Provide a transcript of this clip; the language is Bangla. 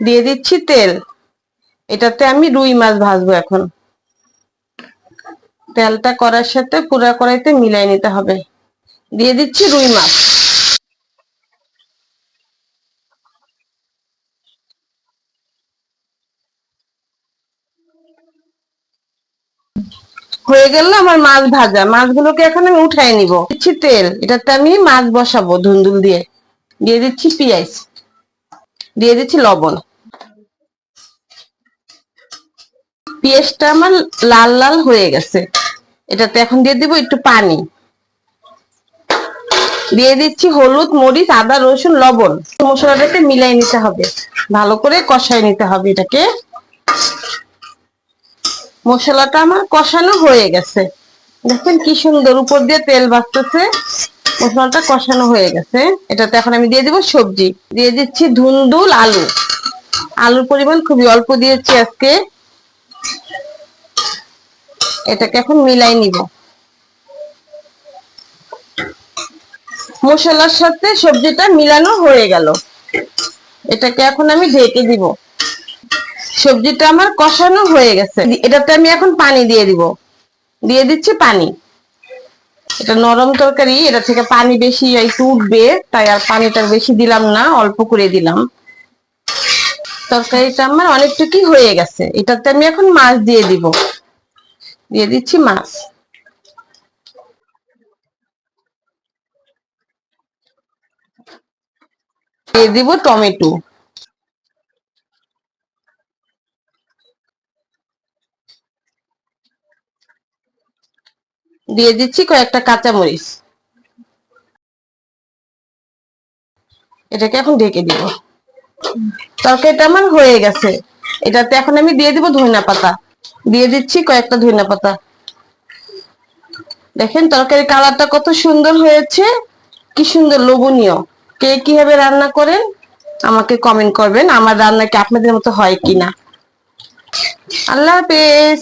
দিয়ে দিচ্ছি তেল। এটাতে আমি রুই মাছ ভাজবো এখন। তেলটা করার সাথে পুরা কড়াইতে মিলাই নিতে হবে। দিয়ে দিচ্ছি রুই মাছ। হয়ে গেল আমার মাছ ভাজা। মাছগুলোকে এখন আমি উঠাই নিব। দিচ্ছি তেল। এটাতে আমি মাছ বসাবো ধুন্দুল দিয়ে। দিয়ে দিচ্ছি পেঁয়াজ। দিয়ে দিচ্ছি লবণ। পেঁয়াজটা আমার লাল লাল হয়ে গেছে। এটাতে এখন দিয়ে দিব একটু পানি। দিয়ে দিচ্ছি হলুদ, মরিচ, আদা, রসুন, লবণ। মশলাটাকে মিলাই নিতে হবে। ভালো করে কষাই নিতে হবে এটাকে। মশলাটা আমার কষানো হয়ে গেছে। দেখেন কি সুন্দর উপর দিয়ে তেল বাঁচতেছে মশলাটা কষানো হয়ে গেছে। এটাতে এখন আমি দিয়ে দিব সবজি। দিয়ে দিচ্ছি ধুন্দুল আলু। আলুর পরিমাণ খুবই অল্প দিয়েছি আজকে। এটাকে এখন মিলাই নিব। মশলার সাথে সবজিটা মিলানো হয়ে গেল। এটাকে এখন আমি ঢেকে দিব। সবজিটা আমার কষানো হয়ে গেছে। এটাতে আমি এখন পানি দিয়ে দিব। দিয়ে দিচ্ছি পানি। এটা নরম তরকারি, এটা থেকে পানি বেশি একটু উঠবে, তাই আর পানিটা বেশি দিলাম না, অল্প করে দিলাম। তরকারিটা আমার অনেকটুকুই হয়ে গেছে। এটাতে আমি এখন মাছ দিয়ে দিব। দিয়ে দিচ্ছি মাছ। দিয়ে দিব টমেটো। দিয়ে দিচ্ছি কয়েকটা কাঁচামরিচ। এটাকে এখন ঢেকে দিব। তরকারিটা আমার হয়ে গেছে। এটাতে এখন আমি দিয়ে দিব ধনিয়া পাতা। দিয়ে দিচ্ছি কয়েকটা ধনিয়া পাতা। দেখেন তরকারি কালারটা কত সুন্দর হয়েছে। কি সুন্দর লোভনীয়। কে কীভাবে রান্না করেন, আমাকে কমেন্ট করবেন। আমার রান্না কি আপনাদের মতো হয় কিনা? আল্লাহ হাফেজ।